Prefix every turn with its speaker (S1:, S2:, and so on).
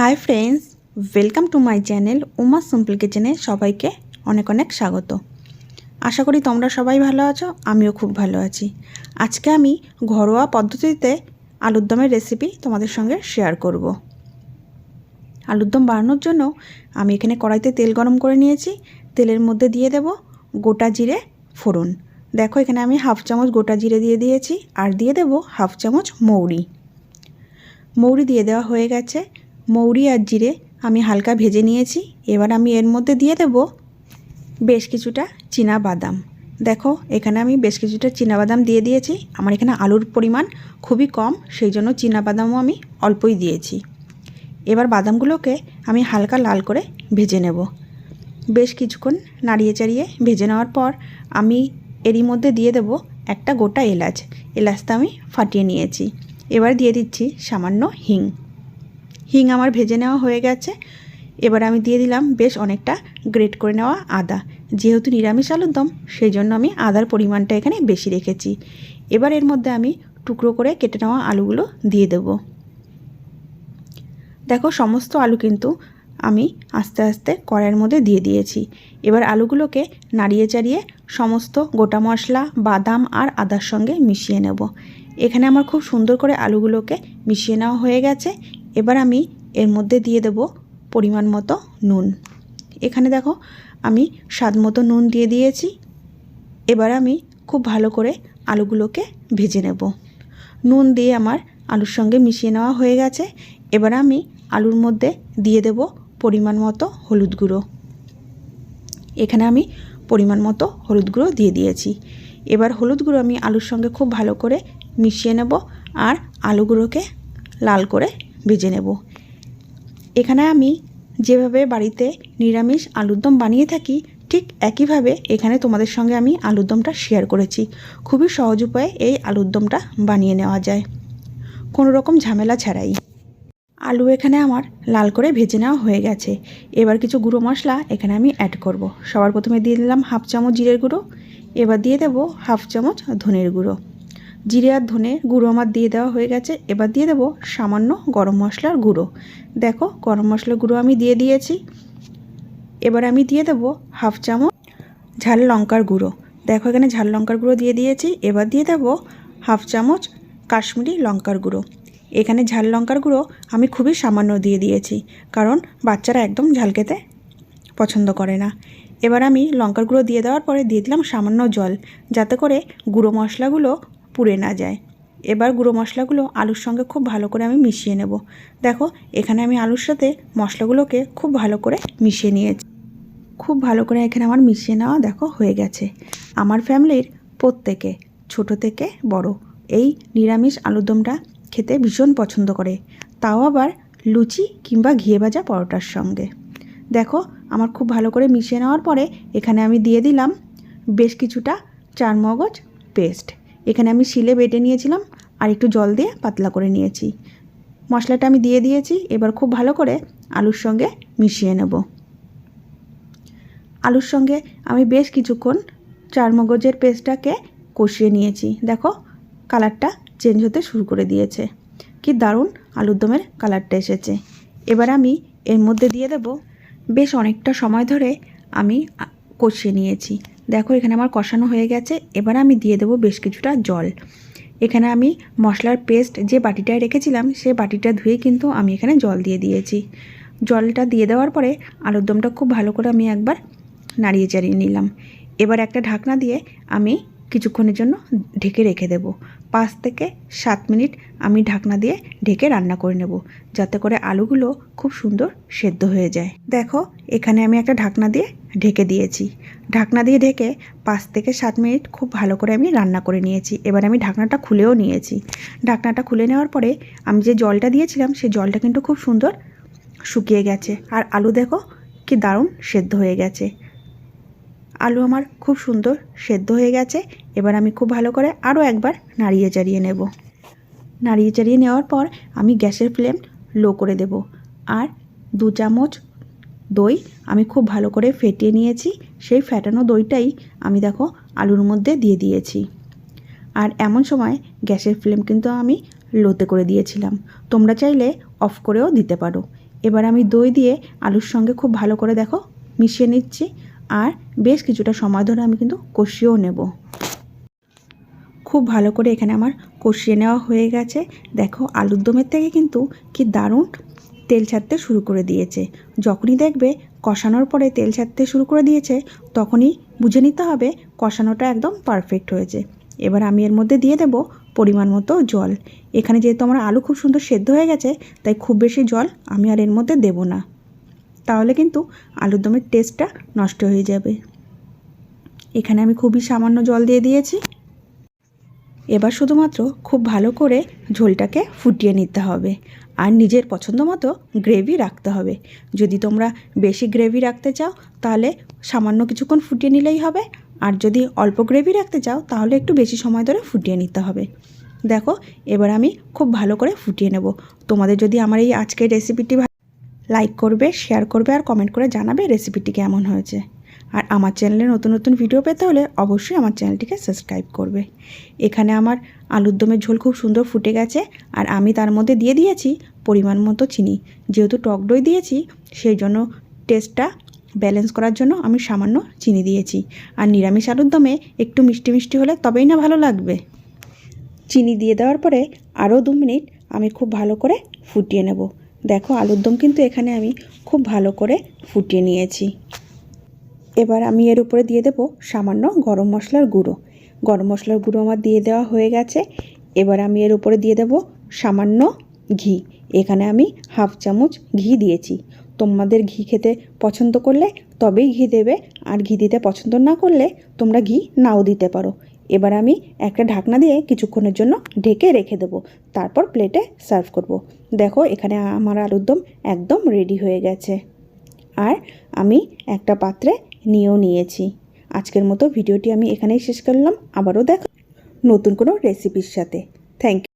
S1: Hi friends welcome to my channel Uma simple কিচেনে সবাইকে অনেক অনেক স্বাগত। আশা করি তোমরা সবাই ভালো আছো, আমিও খুব ভালো আছি। আজকে আমি ঘরোয়া পদ্ধতিতে আলুর দমের রেসিপি তোমাদের সঙ্গে শেয়ার করব। আলুর দম বানানোর জন্য আমি এখানে কড়াইতে তেল গরম করে নিয়েছি, তেলের মধ্যে দিয়ে দেব গোটা জিরে ফোড়ন। দেখো এখানে আমি হাফ চামচ গোটা জিরে দিয়ে দিয়েছি, আর দিয়ে দেব হাফ চামচ মৌরি। মৌরি দিয়ে দেওয়া হয়ে গেছে মৌরি আর জিরে আমি হালকা ভেজে নিয়েছি, এবার আমি এর মধ্যে দিয়ে দেব বেশ কিছুটা চীনা বাদাম। দেখো, এখানে আমি বেশ কিছুটা বাদাম দিয়ে দিয়েছি। আমার এখানে আলুর পরিমাণ খুবই কম, সেই জন্য বাদামও আমি অল্পই দিয়েছি। এবার বাদামগুলোকে আমি হালকা লাল করে ভেজে নেব। বেশ কিছুক্ষণ নাড়িয়ে চাড়িয়ে ভেজে নেওয়ার পর আমি এরই মধ্যে দিয়ে দেব একটা গোটা এলাচ। এলাচটা আমি ফাটিয়ে নিয়েছি। এবার দিয়ে দিচ্ছি সামান্য হিং। হিং আমার ভেজে নেওয়া হয়ে গেছে। এবার আমি দিয়ে দিলাম বেশ অনেকটা গ্রেট করে নেওয়া আদা। যেহেতু নিরামিষ আলুর দম সেই জন্য আমি আদার পরিমাণটা এখানে বেশি রেখেছি। এবার এর মধ্যে আমি টুকরো করে কেটে নেওয়া আলুগুলো দিয়ে দেব। দেখো, সমস্ত আলু কিন্তু আমি আস্তে আস্তে কড়াইয়ের মধ্যে দিয়ে দিয়েছি। এবার আলুগুলোকে নাড়িয়ে চাড়িয়ে সমস্ত গোটা মশলা, বাদাম আর আদার সঙ্গে মিশিয়ে নেব। এখানে আমার খুব সুন্দর করে আলুগুলোকে মিশিয়ে নেওয়া হয়ে গেছে। এবার আমি এর মধ্যে দিয়ে দেব পরিমাণ মতো নুন। এখানে দেখো আমি স্বাদ মতো নুন দিয়ে দিয়েছি। এবার আমি খুব ভালো করে আলুগুলোকে ভেজে নেব। নুন দিয়ে আমার আলুর সঙ্গে মিশিয়ে নেওয়া হয়ে গেছে। এবার আমি আলুর মধ্যে দিয়ে দেব পরিমাণ মতো হলুদ গুঁড়ো। এখানে আমি পরিমাণ মতো হলুদ গুঁড়ো দিয়ে দিয়েছি। এবার হলুদ গুঁড়ো আমি আলুর সঙ্গে খুব ভালো করে মিশিয়ে নেব আর আলুগুলোকে লাল করে ভেজে নেব। এখানে আমি যেভাবে বাড়িতে নিরামিষ আলুর দম বানিয়ে থাকি, ঠিক একইভাবে এখানে তোমাদের সঙ্গে আমি আলুর দমটা শেয়ার করেছি। খুবই সহজ উপায়ে এই আলুর দমটা বানিয়ে নেওয়া যায়। কোনো রকম ঝামেলা ছাড়াই। আলু এখানে আমার লাল করে ভেজে নেওয়া হয়ে গেছে। এবার কিছু গুঁড়ো মশলা এখানে আমি অ্যাড করব। সবার প্রথমে দিয়ে দিলাম হাফ চামচ জিরের গুঁড়ো। এবার দিয়ে দেবো হাফ চামচ ধনের গুঁড়ো। জিরে আর ধনে গুঁড়ো আমার দিয়ে দেওয়া হয়ে গেছে। এবার দিয়ে দেবো সামান্য গরম মশলার গুঁড়ো। দেখো, গরম মশলার গুঁড়ো আমি দিয়ে দিয়েছি। এবার আমি দিয়ে দেবো হাফ চামচ ঝাল লঙ্কার গুঁড়ো। দেখো, এখানে ঝাল লঙ্কার গুঁড়ো দিয়ে দিয়েছি। এবার দিয়ে দেবো হাফ চামচ কাশ্মীরি লঙ্কার গুঁড়ো। এখানে ঝাল লঙ্কার গুঁড়ো আমি খুবই সামান্য দিয়ে দিয়েছি, কারণ বাচ্চারা একদম ঝাল খেতে পছন্দ করে না। এবার আমি লঙ্কার গুঁড়ো দিয়ে দেওয়ার পরে দিয়ে দিলাম সামান্য জল, যাতে করে গুঁড়ো মশলাগুলো পুড়ে না যায়। এবার গুঁড়ো মশলাগুলো আলুর সঙ্গে খুব ভালো করে আমি মিশিয়ে নেব। দেখো, এখানে আমি আলুর সাথে মশলাগুলোকে খুব ভালো করে মিশিয়ে নিয়েছি। খুব ভালো করে এখানে আমার মিশিয়ে নেওয়া দেখো হয়ে গেছে। আমার ফ্যামিলির প্রত্যেকে, ছোট থেকে বড়, এই নিরামিষ আলুরদমটা খেতে ভীষণ পছন্দ করে। তাও আবার লুচি কিংবা ঘিয়ে ভাজা পরোটার সঙ্গে। দেখো, আমার খুব ভালো করে মিশিয়ে নেওয়ার পরে এখানে আমি দিয়ে দিলাম বেশ কিছুটা চার মগজ পেস্ট। এখানে আমি শিলে বেটে নিয়েছিলাম আর একটু জল দিয়ে পাতলা করে নিয়েছি। মশলাটা আমি দিয়ে দিয়েছি, এবার খুব ভালো করে আলুর সঙ্গে মিশিয়ে নেব। আলুর সঙ্গে আমি বেশ কিছুক্ষণ চার মগজের পেস্টটাকে কষিয়ে নিয়েছি। দেখো, কালারটা চেঞ্জ হতে শুরু করে দিয়েছে। কি দারুণ আলুর দমের কালারটা এসেছে। এবার আমি এর মধ্যে দিয়ে দেব। বেশ অনেকটা সময় ধরে আমি কষিয়ে নিয়েছি। দেখো, এখানে আমার কষানো হয়ে গেছে। এবার আমি দিয়ে দেবো বেশ কিছুটা জল। এখানে আমি মশলার পেস্ট যে বাটিটায় রেখেছিলাম, সে বাটিটা ধুয়ে কিন্তু আমি এখানে জল দিয়ে দিয়েছি। জলটা দিয়ে দেওয়ার পরে আলুর দমটা খুব ভালো করে আমি একবার নাড়িয়ে চাড়িয়ে নিলাম। এবার একটা ঢাকনা দিয়ে আমি কিছুক্ষণের জন্য ঢেকে রেখে দেব। পাঁচ থেকে সাত মিনিট আমি ঢাকনা দিয়ে ঢেকে রান্না করে নেব, যাতে করে আলুগুলো খুব সুন্দর সেদ্ধ হয়ে যায়। দেখো, এখানে আমি একটা ঢাকনা দিয়ে ঢেকে দিয়েছি। ঢাকনা দিয়ে ঢেকে পাঁচ থেকে সাত মিনিট খুব ভালো করে আমি রান্না করে নিয়েছি। এবার আমি ঢাকনাটা খুলেও নিয়েছি। ঢাকনাটা খুলে নেওয়ার পরে আমি যে জলটা দিয়েছিলাম সেই জলটা কিন্তু খুব সুন্দর শুকিয়ে গেছে। আর আলু দেখো কি দারুণ সেদ্ধ হয়ে গেছে। আলু আমার খুব সুন্দর, সেদ্ধ হয়ে গেছে। এবার আমি খুব ভালো করে আরও একবার নাড়িয়ে চাড়িয়ে নেব। নাড়িয়ে চাড়িয়ে নেওয়ার পর আমি গ্যাসের ফ্লেম লো করে দেব। আর দু চামচ দই আমি খুব ভালো করে ফেটিয়ে নিয়েছি। সেই ফ্যাটানো দইটাই আমি দেখো আলুর মধ্যে দিয়ে দিয়েছি। আর এমন সময় গ্যাসের ফ্লেম কিন্তু আমি লোতে করে দিয়েছিলাম। তোমরা চাইলে অফ করেও দিতে পারো। এবার আমি দই দিয়ে আলুর সঙ্গে খুব ভালো করে দেখো মিশিয়ে নিচ্ছি। আর বেশ কিছুটা সময় ধরে আমি কিন্তু কষিয়েও নেব। খুব ভালো করে এখানে আমার কষিয়ে নেওয়া হয়ে গেছে। দেখো, আলুর দমের থেকে কিন্তু কি দারুণ তেল ছাড়তে শুরু করে দিয়েছে। যখনই দেখবে কষানোর পরে তেল ছাড়তে শুরু করে দিয়েছে, তখনই বুঝে নিতে হবে কষানোটা একদম পারফেক্ট হয়েছে। এবার আমি এর মধ্যে দিয়ে দেব পরিমাণ মতো জল। এখানে যেহেতু আমার আলু খুব সুন্দর সেদ্ধ হয়ে গেছে, তাই খুব বেশি জল আমি আর এর মধ্যে দেব না। তাহলে কিন্তু আলুর দমের টেস্টটা নষ্ট হয়ে যাবে। এখানে আমি খুবই সামান্য জল দিয়ে দিয়েছি। এবার শুধুমাত্র খুব ভালো করে ঝোলটাকে ফুটিয়ে নিতে হবে। আর নিজের পছন্দ মতো গ্রেভি রাখতে হবে। যদি তোমরা বেশি গ্রেভি রাখতে চাও, তাহলে সামান্য কিছুক্ষণ ফুটিয়ে নিলেই হবে। আর যদি অল্প গ্রেভি রাখতে চাও, তাহলে একটু বেশি সময় ধরে ফুটিয়ে নিতে হবে। দেখো, এবার আমি খুব ভালো করে ফুটিয়ে নেব। তোমাদের যদি আমার এই আজকের রেসিপিটি লাইক করবে শেয়ার করবে আর কমেন্ট করে জানাবে রেসিপিটি কেমন হয়েছে। আর আমার চ্যানেলে নতুন নতুন ভিডিও পেতে হলে অবশ্যই আমার চ্যানেলটিকে সাবস্ক্রাইব করবে। এখানে আমার আলুর দমের ঝোল খুব সুন্দর ফুটে গেছে আর আমি তার মধ্যে দিয়ে দিয়েছি পরিমাণ মতো চিনি। যেহেতু টক দই দিয়েছি, সেই জন্য টেস্টটা ব্যালেন্স করার জন্য আমি সামান্য চিনি দিয়েছি। আর নিরামিষ আলুর দমে একটু মিষ্টি মিষ্টি হলে তবেই না ভালো লাগবে। চিনি দিয়ে দেওয়ার পরে আরও দু মিনিট আমি খুব ভালো করে ফুটিয়ে নেব। দেখো, আলুর দম কিন্তু এখানে আমি খুব ভালো করে ফুটিয়ে নিয়েছি। এবার আমি এর উপরে দিয়ে দেবো সামান্য গরম মশলার গুঁড়ো। গরম মশলার গুঁড়ো আমার দিয়ে দেওয়া হয়ে গেছে। এবার আমি এর উপরে দিয়ে দেবো সামান্য ঘি। এখানে আমি হাফ চামচ ঘি দিয়েছি। তোমাদের ঘি খেতে পছন্দ করলে তবেই ঘি দেবে, আর ঘি দিতে পছন্দ না করলে তোমরা ঘি নাও দিতে পারো। এবার আমি একটা ঢাকনা দিয়ে কিছুক্ষণের জন্য ঢেকে রেখে দেব। তারপর প্লেটে সার্ভ করব। দেখো, এখানে আমার আলুর দম একদম রেডি হয়ে গেছে। আর আমি একটা পাত্রে নিয়েও নিয়েছি। আজকের মতো ভিডিওটি আমি এখানেই শেষ করলাম। আবারও দেখো নতুন কোনো রেসিপির সাথে। Thank you